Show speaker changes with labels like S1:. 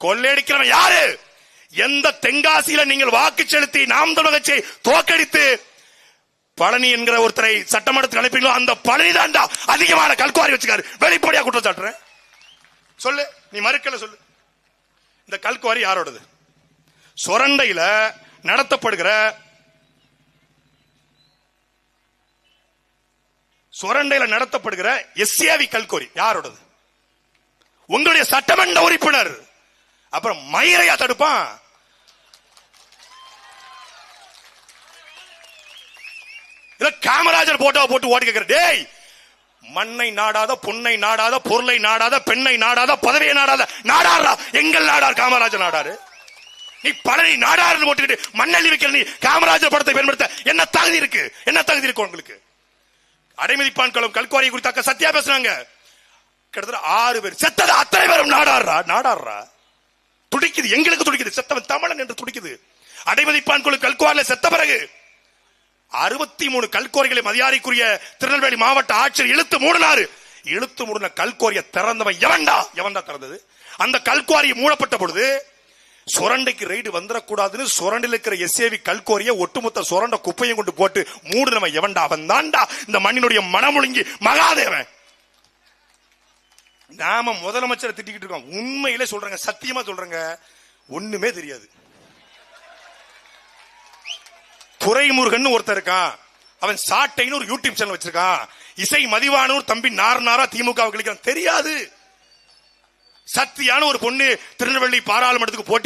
S1: கொள்ளையடிக்கிறவன் யாரு? எந்த தென்காசியில நீங்கள் வாக்கு செலுத்தி நாம் தமிழகத்தை தோக்கடித்து பழனி என்கிற ஒருத்தரை சட்டமன்றத்துக்கு அனுப்பிங்களோ அந்த பழனி தாண்டா அதிகமான கல்குவாரி வச்சுக்காரு. வெளிப்படையா குற்றம் சாட்டுறேன் சொல்லு நீ மறுக்கல சொல்லு. இந்த கல்குவாரி யாரோடது? சொரண்டையில நடத்தப்படுகிற சொரண்டையில நடத்தப்படுகிற எஸ்ஏவி கல்கோரி யாரோடது? உங்களுடைய சட்டமன்ற உறுப்பினர். அப்புறம் மயிரையா தடுப்பான். இல்ல காமராஜர் போட்டோவை போட்டு ஓடி கேட்கிற டேய் மண்ணை நாடாத பொன்னை நாடாத பொருளை நாடாத பெண்ணை நாடாத பதவியை நாடாத நாடாரா எங்கள் நாடார் காமராஜர் நாடாரு. நீ பழனி நாடாருன்னு போட்டுக்கிட்டு மண்ணள்ளி வைக்கிற நீ. காமராஜர் படத்தை பயன்படுத்த. என்ன தகுதி இருக்கு? என்ன தகுதி இருக்கு உங்களுக்கு? அடைமதிப்பான் களம் கல்குவாரியை குறித்தாக்க சத்தியா பேசுறாங்க கிட்டத்தட்ட ஆறு பேர். செத்தது அத்தனை பேரும் நாடாடுறா நாடாடுறா துடிக்குது. எங்களுக்கு துடிக்குது. செத்தவன் தமிழன் என்று துடிக்குது. அடைமதிப்பான் குழு கல்குவாரில செத்த பிறகு அறுபத்தி மூணு கல்கோரிகளை மதியாரிக்குரிய திருநெல்வேலி மாவட்ட ஆட்சியர் இழுத்து மூடினாரு. இழுத்து மூடின கல்கோரிய திறந்தவன் எவன்டா? எவன்டா திறந்தது? அந்த கல்குவாரி மூடப்பட்ட பொழுது சுரண்டைக்கு ரைடு வந்துடக்கூடாதுன்னு சுரண்டில் இருக்கிற எஸ்ஏவி கல்கோரிய ஒட்டுமொத்த சுரண்ட குப்பையும் கொண்டு போட்டு மூடுனவன் எவன்டா? அவன் தான்டா இந்த மண்ணினுடைய மனமுழுங்கி மகாதேவன். நாம முதலமைச்சரை திட்டிக்கிட்டு இருக்கோம். உண்மையிலே சொல்றேங்க சத்தியமா சொல்றேங்க. ஒண்ணுமே தெரியாது. துரைமுருகன் ஒருத்தர் இருக்கான். அவன் சாட்டைன்னு ஒரு யூடியூப் சேனல் வச்சிருக்கான். இசை மதிவானூர் தம்பி நார் நாரா திமுக தெரியாது. சக்தியான ஒரு பொண்ணு திருநெல்வேலி பாராளுமன்றத்துக்கு போட்டி